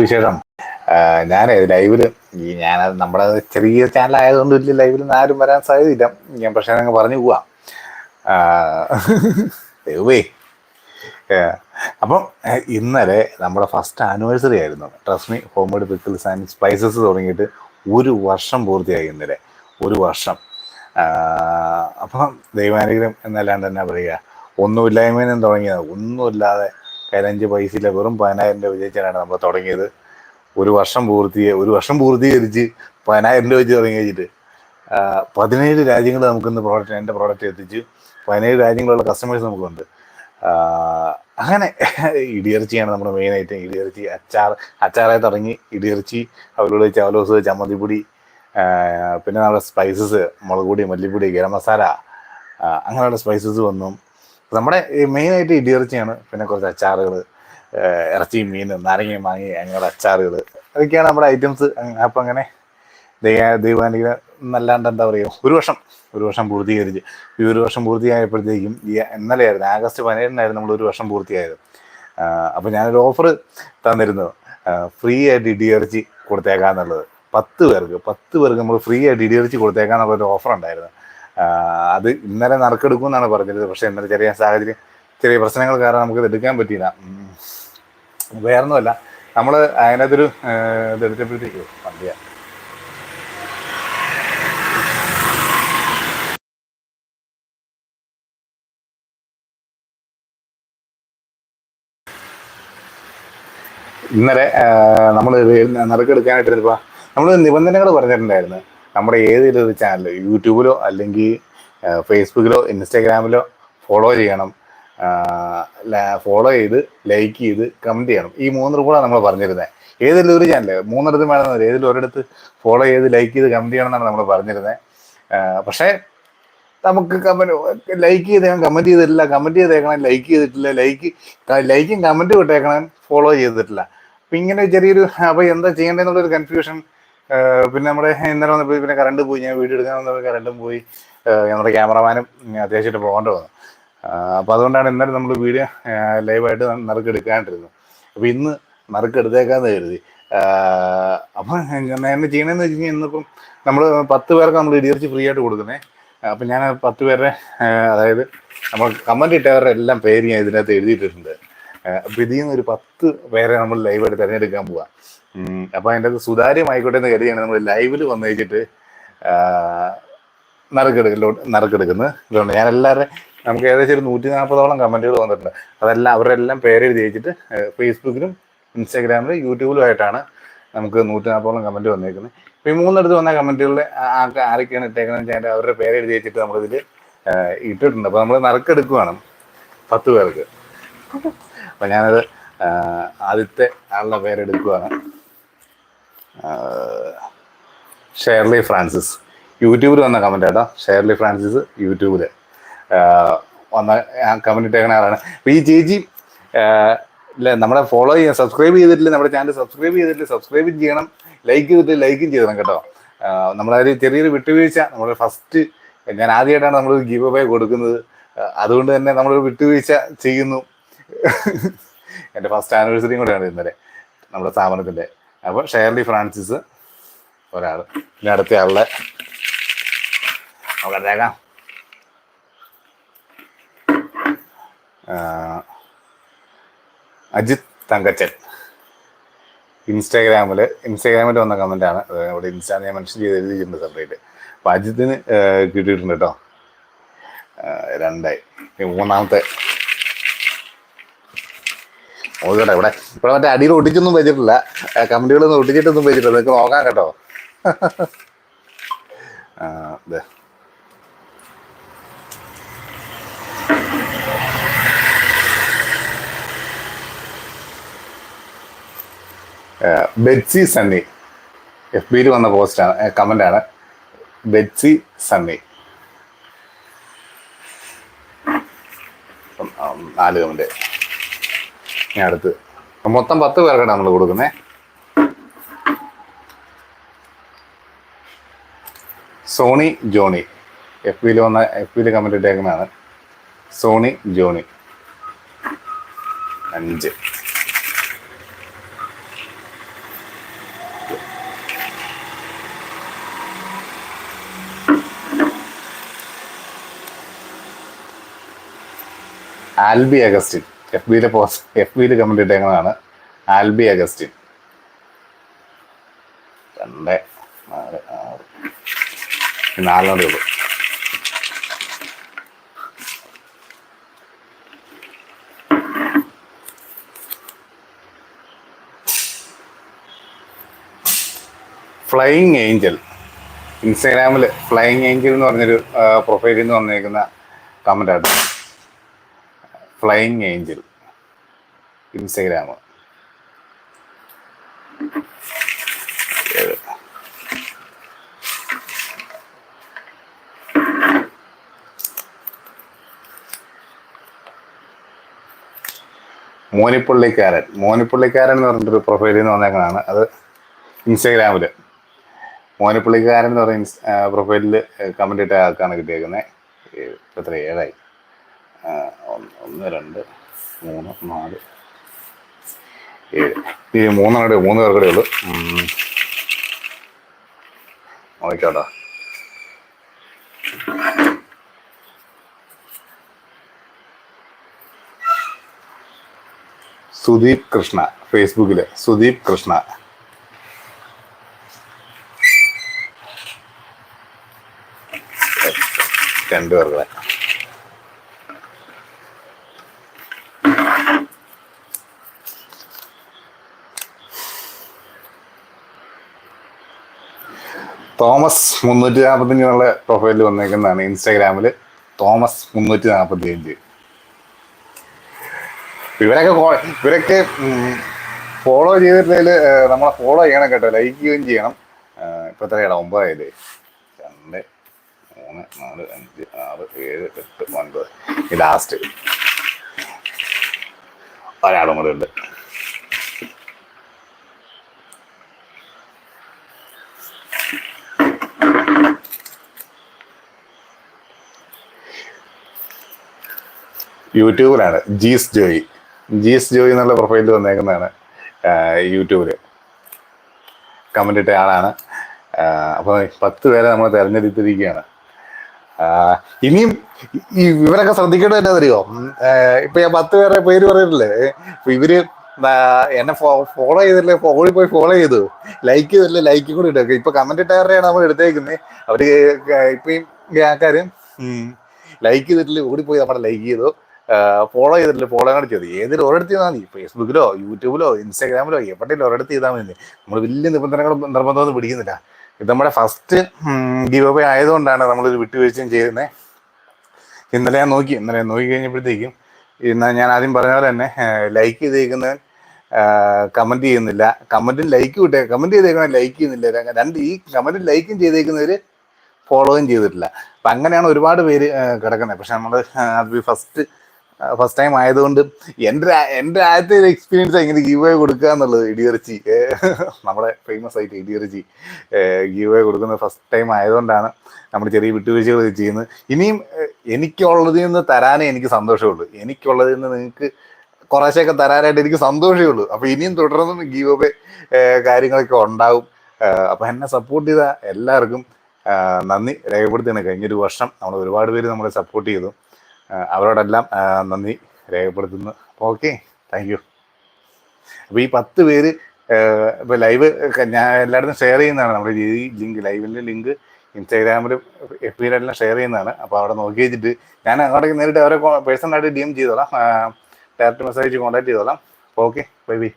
വിശേഷം? ഞാൻ ലൈവിൽ ഈ ഞാൻ നമ്മുടെ ചെറിയ ചാനൽ ആയതുകൊണ്ട് വലിയ ലൈവിൽ ആരും വരാൻ സാധ്യതയില്ല. ഞാൻ പക്ഷേ അങ്ങ് പറഞ്ഞു പോവാം. ദൈവേ അപ്പം ഇന്നലെ നമ്മുടെ ഫസ്റ്റ് ആനിവേഴ്സറി ആയിരുന്നു. ട്രസ്മി ഹോംമേഡ് പിക്കിൾസ് ആൻഡ് സ്പൈസസ് തുടങ്ങിയിട്ട് ഒരു വർഷം പൂർത്തിയായി ഇന്നലെ. ഒരു വർഷം. അപ്പം ദൈവാനുഗ്രഹം എന്നല്ലാണ്ട് തന്നെ പറയുക? ഒന്നുമില്ലായ്മ തുടങ്ങിയത്. ഒന്നുമില്ലാതെ കരഞ്ച് പൈസയിലെ വെറും പതിനായിരം രൂപ വിജയിച്ചാണ് നമ്മൾ തുടങ്ങിയത്. ഒരു വർഷം പൂർത്തിയെ ഒരു വർഷം പൂർത്തീകരിച്ച് പതിനായിരം രൂപ വെച്ച് തുടങ്ങി വെച്ചിട്ട് പതിനേഴ് രാജ്യങ്ങൾ നമുക്കിന്ന് പ്രോഡക്റ്റ് എന്റെ പ്രോഡക്റ്റ് എത്തിച്ചു. പതിനേഴ് രാജ്യങ്ങളുള്ള കസ്റ്റമേഴ്സ് നമുക്കുണ്ട്. അങ്ങനെ ഇടിയിറച്ചിയാണ് നമ്മുടെ മെയിൻ ഐറ്റം ഇടിയിറച്ചി അച്ചാർ അച്ചാറായി തുടങ്ങി. ഇടിയിറച്ചി അവരോട് ചവലോസ് ചമ്മന്തിപ്പൊടി പിന്നെ നമ്മുടെ സ്പൈസസ് മുളക് പൊടി മല്ലിപ്പൊടി ഗരം മസാല അങ്ങനെയുള്ള സ്പൈസസ് വന്നു. നമ്മുടെ മെയിൻ മെയിനായിട്ട് ഇടിയിറച്ചിയാണ്. പിന്നെ കുറച്ച് അച്ചാറുകൾ ഇറച്ചി മീൻ നാരങ്ങ മാങ്ങി അങ്ങനെയുള്ള അച്ചാറുകൾ അതൊക്കെയാണ് നമ്മുടെ ഐറ്റംസ് അപ്പം അങ്ങനെ ദൈവ ദൈവാനുഗ്രഹം നല്ലാണ്ട് എന്താ പറയുക ഒരു വർഷം ഒരു വർഷം പൂർത്തീകരിച്ച്. ഈ ഒരു വർഷം പൂർത്തിയായപ്പോഴത്തേക്കും ഈ ഇന്നലെയായിരുന്നു ആഗസ്റ്റ് പതിനേഴിനായിരുന്നു നമ്മൾ ഒരു വർഷം പൂർത്തിയായത് അപ്പോൾ ഞാനൊരു ഓഫർ തന്നിരുന്നു. ഫ്രീ ആയിട്ട് ഇടിയിറച്ചി കൊടുത്തേക്കാന്നുള്ളത്. പത്ത് പേർക്ക് പത്ത് പേർക്ക് നമ്മൾ ഫ്രീ ആയിട്ട് ഇടിയിറച്ചി കൊടുത്തേക്കാന്നുള്ള ഒരു ഓഫർ ഉണ്ടായിരുന്നു. അത് ഇന്നലെ നറുക്കെടുക്കും എന്നാണ് പറഞ്ഞിരുന്നത്. പക്ഷേ ഇന്നലെ ചെറിയ സാഹചര്യം ചെറിയ പ്രശ്നങ്ങൾ കാരണം നമുക്ക് എടുക്കാൻ പറ്റിയില്ല. വേറെ വേറൊന്നുമല്ല. നമ്മൾ അതിനകത്തൊരു ഇത് എടുത്തപ്പോഴത്തേക്ക് വണ്ടിയ ഇന്നലെ നമ്മൾ നറുക്കെടുക്കാനായിട്ടിരുന്നപ്പോൾ നമ്മൾ നിബന്ധനകൾ പറഞ്ഞിട്ടുണ്ടായിരുന്നു. നമ്മുടെ ഒരു ചാനൽ യൂട്യൂബിലോ അല്ലെങ്കിൽ ഫേസ്ബുക്കിലോ ഇൻസ്റ്റാഗ്രാമിലോ ഫോളോ ചെയ്യണം. ഫോളോ ചെയ്ത് ലൈക്ക് ചെയ്ത് കമന്റ് ചെയ്യണം. ഈ മൂന്ന് കൂടെ നമ്മൾ പറഞ്ഞിരുന്നത് ഏതെങ്കിലും ഒരു ചാനൽ മൂന്നിടത്തും വേണമെന്നില്ല ഏതെങ്കിലും ഒരിടത്ത് ഫോളോ ചെയ്ത് ലൈക്ക് ചെയ്ത് കമന്റ് ചെയ്യണം എന്നാണ് നമ്മൾ പറഞ്ഞിരുന്നത് പക്ഷേ നമുക്ക് കമന്റ് ലൈക്ക് ചെയ്തേക്കണം കമന്റ് ചെയ്തിട്ടില്ല. കമന്റ് ചെയ്തേക്കണം ലൈക്ക് ചെയ്തിട്ടില്ല. ലൈക്ക് ലൈക്കും കമന്റും ഇട്ടേക്കണം ഫോളോ ചെയ്തിട്ടില്ല. അപ്പം ഇങ്ങനെ ചെറിയൊരു അപ്പോൾ എന്താ ചെയ്യേണ്ടതെന്നുള്ളൊരു കൺഫ്യൂഷൻ പിന്നെ നമ്മുടെ ഇന്നലെ വന്നപ്പോൾ പിന്നെ കറണ്ട് പോയി. ഞാൻ വീഡിയോ എടുക്കാൻ വന്നപ്പോൾ കറണ്ടും പോയി. നമ്മുടെ ക്യാമറമാനും അത്യാവശ്യമായിട്ട് പോകേണ്ട വന്നു. അപ്പോൾ അതുകൊണ്ടാണ് ഇന്നലെ നമ്മൾ വീഡിയോ ലൈവായിട്ട് നറുക്ക് എടുക്കാണ്ടിരുന്നത് അപ്പോൾ ഇന്ന് നറുക്ക് എടുത്തേക്കാന്ന് കരുതി അപ്പം എന്നെ ചെയ്യണമെന്ന് വെച്ച് കഴിഞ്ഞാൽ ഇന്നിപ്പം നമ്മൾ പത്ത് പേർക്ക് നമ്മൾ ഇടിയർച്ച് ഫ്രീ ആയിട്ട് കൊടുക്കുന്നേ. അപ്പം ഞാൻ പത്ത് പേരുടെ അതായത് നമ്മൾ കമന്റ് ഇട്ടവരുടെ എല്ലാം പേര് ഞാൻ ഇതിനകത്ത് എഴുതിയിട്ടുണ്ട് അപ്പം ഇതിൽ നിന്ന് ഒരു പത്ത് പേരെ നമ്മൾ ലൈവായിട്ട് തിരഞ്ഞെടുക്കാൻ പോവാം. അപ്പം അതിന്റെ അത് സുതാര്യമായിക്കോട്ടെ എന്ന് കരുതിയാണ് നമ്മൾ ലൈവിൽ വന്നു വെച്ചിട്ട് നറുക്കെടുക്കലോട്ട് നറുക്കെടുക്കുന്നത്. ഞാൻ എല്ലാവരുടെ നമുക്ക് ഏകദേശം ഒരു നൂറ്റി നാൽപ്പതോളം കമന്റുകൾ വന്നിട്ടുണ്ട്. അതെല്ലാം അവരുടെ എല്ലാം പേരെഴുതി വെച്ചിട്ട് ഫേസ്ബുക്കിലും ഇൻസ്റ്റാഗ്രാമിലും യൂട്യൂബിലുമായിട്ടാണ് നമുക്ക് നൂറ്റി നാൽപ്പതോളം കമന്റ് വന്നേക്കുന്നത്. അപ്പോൾ ഈ മൂന്നിടത്ത് വന്ന കമന്റുകളിൽ ആരൊക്കെയാണ് ഇട്ടേക്കുന്നത് വെച്ചാൽ അവരുടെ പേരെഴുതി വെച്ചിട്ട് നമ്മളിതിൽ ഇട്ടിട്ടുണ്ട്. അപ്പോൾ നമ്മൾ നറുക്കെടുക്കുവാണ് പത്ത് പേർക്ക്. അപ്പം ഞാനത് ആദ്യത്തെ ആളുടെ പേരെടുക്കുവാണ് ഷേർലി ഫ്രാൻസിസ് യൂട്യൂബിൽ വന്ന കമന്റ് കേട്ടോ ഷേർലി ഫ്രാൻസിസ് യൂട്യൂബിൽ വന്ന കമന്റ് ഇട്ടേക്കണ ആളാണ്. അപ്പം ഈ ചേച്ചി നമ്മളെ ഫോളോ ചെയ്യാൻ സബ്സ്ക്രൈബ് ചെയ്തിട്ടില്ല നമ്മുടെ ചാനൽ സബ്സ്ക്രൈബ് ചെയ്തിട്ടില്ല സബ്സ്ക്രൈബ് ചെയ്യണം. ലൈക്ക് ചെയ്തിട്ട് ലൈക്കും ചെയ്യണം കേട്ടോ. നമ്മളൊരു ചെറിയൊരു വിട്ടുവീഴ്ച നമ്മൾ ഫസ്റ്റ് ഞാൻ ആദ്യമായിട്ടാണ് നമ്മൾ ഗീവ് അവേ കൊടുക്കുന്നത്. അതുകൊണ്ട് തന്നെ നമ്മളൊരു വിട്ടുവീഴ്ച ചെയ്യുന്നു. എന്റെ ഫസ്റ്റ് ആനിവേഴ്സറിയും കൂടെയാണ് ഇന്നലെ നമ്മുടെ സ്ഥാപനത്തിന്റെ അപ്പോൾ ഷെയർലി ഫ്രാൻസിസ് ഒരാൾ ഇനി അടുത്ത ആളുടെ നോക്കട്ടേക്കാം അജിത് തങ്കച്ചൻ. ഇൻസ്റ്റാഗ്രാമിൽ ഇൻസ്റ്റാഗ്രാമിൽ വന്ന കമന്റാണ് ഇവിടെ ഇൻസ്റ്റാ ഞാൻ മെൻഷൻ ചെയ്ത് എഴുതിയിട്ടുണ്ട് സെപ്പറേറ്റ് അപ്പോൾ അജിത്തിന് കിട്ടിയിട്ടുണ്ട് കേട്ടോ രണ്ടായി. മൂന്നാമത്തെ നോക്കട്ടെ ഇവിടെ. ഇവിടെ മറ്റേ അടിയിൽ ഒട്ടിച്ചൊന്നും വെച്ചിട്ടില്ല. കമന്റുകളൊന്നും ഒട്ടിച്ചിട്ടൊന്നും വെച്ചിട്ടില്ല. നിങ്ങൾക്ക് നോക്കാം കേട്ടോ. അതെ ബെറ്റ്സി സണ്ണി. എഫ് ബിയിൽ വന്ന പോസ്റ്റാണ് കമന്റാണ് ബെറ്റ്സി സണ്ണി. നാല് കമന്റ് അടുത്ത്. മൊത്തം പത്ത് പേർക്കാണ് നമ്മൾ കൊടുക്കുന്നത് സോണി ജോണി. എഫ് ബിയിൽ വന്ന എഫ് ബിയിൽ കമന്റ് ഇട്ടേക്കുന്നതാണ്. സോണി ജോണി. അഞ്ച്. ആൽബി അഗസ്റ്റിൻ. എഫ് ബിയിലെ പോസ്റ്റ് എഫ് ബിയിൽ കമന്റ് ഇട്ടേക്കുന്നതാണ് ആൽബി അഗസ്റ്റിൻ. രണ്ട് നാല് ആറ്. നാലെണ്ണേ ഉള്ളൂ ഫ്ലൈയിങ് ഏഞ്ചൽ ഇൻസ്റ്റാഗ്രാമിൽ ഫ്ലൈയിങ് ഏഞ്ചൽ എന്ന് പറഞ്ഞൊരു പ്രൊഫൈലിൽ നിന്ന് വന്നിരിക്കുന്ന കമന്റ് ആണ്. ഫ്ലൈയിങ് ഏഞ്ചൽ ഇൻസ്റ്റഗ്രാം മോനിപ്പുള്ളിക്കാരൻ. മോനിപ്പുള്ളിക്കാരൻ എന്ന് പറഞ്ഞിട്ടൊരു പ്രൊഫൈലിൽ നിന്ന് വന്നേക്കുന്നതാണ് അത് ഇൻസ്റ്റാഗ്രാമിൽ മോനിപ്പുള്ളിക്കാരൻ എന്ന് പറയുന്ന പ്രൊഫൈലിൽ കമന്റ് ഇട്ട ആൾക്കാണ് കിട്ടിയേക്കുന്നത് എത്ര? ഏഴായി. ഒന്ന് ഒന്ന് രണ്ട് മൂന്ന് നാല് ഏഴ്. ഈ മൂന്നെണ്ണയുടെ മൂന്ന് പേർ കൂടെ ഉള്ളു. നോക്കാട്ടാ സുദീപ് കൃഷ്ണ ഫേസ്ബുക്കിൽ. സുദീപ് കൃഷ്ണ. രണ്ടു പേർക്കുടെ തോമസ് മുന്നൂറ്റി നാൽപ്പത്തഞ്ച് എന്നുള്ള പ്രൊഫൈലിൽ വന്നേക്കുന്നതാണ് ഇൻസ്റ്റാഗ്രാമിൽ തോമസ് മുന്നൂറ്റി നാൽപ്പത്തി അഞ്ച് ഇവരൊക്കെ ഇവരൊക്കെ ഫോളോ ചെയ്തിട്ടില്ല നമ്മളെ ഫോളോ ചെയ്യണം കേട്ടോ. ലൈക്ക് ചെയ്യുകയും ചെയ്യണം. ഇപ്പൊ എത്രയാണ് ഒമ്പതായില്ലേ? രണ്ട് മൂന്ന് നാല് അഞ്ച് ആറ് ഏഴ് എട്ട് ഒൻപത്. ഈ ലാസ്റ്റ് ഒരാളും കൂടെ ഉണ്ട്. യൂട്യൂബിലാണ്. ജീസ് ജോയി. ജീസ് ജോയി എന്നുള്ള പ്രൊഫൈലിൽ വന്നേക്കുന്നതാണ് യൂട്യൂബിൽ കമന്റ് ഇട്ട ആളാണ്. അപ്പോൾ പത്ത് പേരെ നമ്മൾ തിരഞ്ഞെടുത്തിരിക്കുകയാണ്. ഇനിയും ഈ ഇവരൊക്കെ ശ്രദ്ധിക്കേണ്ടത് എന്നാ അറിയോ ഇപ്പൊ ഞാൻ പത്ത് പേര് പറയുന്നില്ലേ ഇപ്പൊ ഇവർ എന്നെ ഫോളോ ചെയ്തില്ലേ? ഫോണിൽ പോയി ഫോളോ ചെയ്തു. ലൈക്ക് ചെയ്തില്ലേ? ലൈക്ക് കൂടി ഇട്ടു. ഇപ്പൊ കമന്റ് ഇട്ടാരുടെയാണ് നമ്മൾ എടുത്തേക്കുന്നത്. അവർ ഇപ്പൊ ഈ ആൾക്കാര് ലൈക്ക് ചെയ്തിട്ടില്ല? ഓടിപ്പോയി നമ്മുടെ ലൈക്ക് ചെയ്തു. ഫോളോ ചെയ്തിട്ടില്ല ഫോളോ അങ്ങോട്ട് ചെയ്തു. ഏതിൽ ഒരിടത്ത് ചെയ്താൽ മതി. ഫേസ്ബുക്കിലോ യൂട്യൂബിലോ ഇൻസ്റ്റാഗ്രാമിലോ എവിടെയെങ്കിലും ഒരിടത്ത് ചെയ്താൽ മതി. നമ്മൾ വലിയ നിബന്ധനകളും നിർബന്ധമൊന്നും പിടിക്കുന്നില്ല. ഇത് നമ്മുടെ ഫസ്റ്റ് ഗീവ് അവേ ആയതുകൊണ്ടാണ് നമ്മളൊരു വിട്ടുവീഴ്ചയും ചെയ്യുന്നത് ഇന്നലെ ഞാൻ നോക്കി ഇന്നലെ നോക്കി കഴിഞ്ഞപ്പോഴത്തേക്കും ഇന്ന് ഞാൻ ആദ്യം പറഞ്ഞ പോലെ തന്നെ ലൈക്ക് ചെയ്തേക്കുന്നവൻ കമന്റ് ചെയ്യുന്നില്ല. കമന്റും ലൈക്ക് വിട്ടേ കമന്റ് ചെയ്തേക്കുന്നവൻ ലൈക്ക് ചെയ്യുന്നില്ല. രണ്ട് ഈ കമന്റും ലൈക്കും ചെയ്തേക്കുന്നവര് ഫോളോയും ചെയ്തിട്ടില്ല. അപ്പം അങ്ങനെയാണ് ഒരുപാട് പേര് കിടക്കുന്നത് പക്ഷെ നമ്മൾ അത് ഫസ്റ്റ് ഫസ്റ്റ് ടൈം ആയതുകൊണ്ട് എന്റെ എന്റെ ആദ്യത്തെ ഒരു എക്സ്പീരിയൻസ് എങ്ങനെ ഗീവ് വേ കൊടുക്കുക എന്നുള്ളത് ഇടിയറിച്ചി. നമ്മുടെ ഫേമസ് ആയിട്ട് ഇടിയറിച്ചി ഗീവ് വേ കൊടുക്കുന്നത് ഫസ്റ്റ് ടൈം ആയതുകൊണ്ടാണ് നമ്മൾ ചെറിയ വിട്ടുവീഴ്ചകൾ ചെയ്യുന്നത്. ഇനിയും എനിക്കുള്ളതിൽ നിന്ന് തരാനേ എനിക്ക് സന്തോഷമുള്ളൂ. എനിക്കുള്ളതിൽ നിന്ന് നിങ്ങൾക്ക് കുറേശ്ശെയൊക്കെ തരാനായിട്ട് എനിക്ക് സന്തോഷമേ ഉള്ളൂ. അപ്പോൾ ഇനിയും തുടർന്നും ഗീവ് അവേ കാര്യങ്ങളൊക്കെ ഉണ്ടാവും. അപ്പോൾ എന്നെ സപ്പോർട്ട് ചെയ്ത എല്ലാവർക്കും നന്ദി രേഖപ്പെടുത്തിയാണ് കഴിഞ്ഞൊരു വർഷം നമ്മൾ ഒരുപാട് പേര് നമ്മളെ സപ്പോർട്ട് ചെയ്തു. അവരോടെല്ലാം നന്ദി രേഖപ്പെടുത്തുന്നു. ഓക്കെ താങ്ക് യു അപ്പോൾ ഈ പത്ത് പേര് ആഹ്, ഇപ്പൊ ലൈവ് ഞാൻ എല്ലായിടത്തും ഷെയർ ചെയ്യുന്നതാണ്. നമ്മുടെ ഈ ലിങ്ക് ലൈവിന്റെ ലിങ്ക് ഇൻസ്റ്റാഗ്രാമിലും എഫ് ബിയിലെല്ലാം ഷെയർ ചെയ്യുന്നതാണ്. അപ്പോൾ അവിടെ നോക്കി വെച്ചിട്ട് ഞാൻ അങ്ങോട്ടേക്ക് നേരിട്ട് അവരെ പേഴ്സണലായിട്ട് ഡി എം ചെയ്തോളാം. ഡയറക്റ്റ് മെസ്സേജ് കോൺടാക്ട് ചെയ്തോളാം. Okay bye bye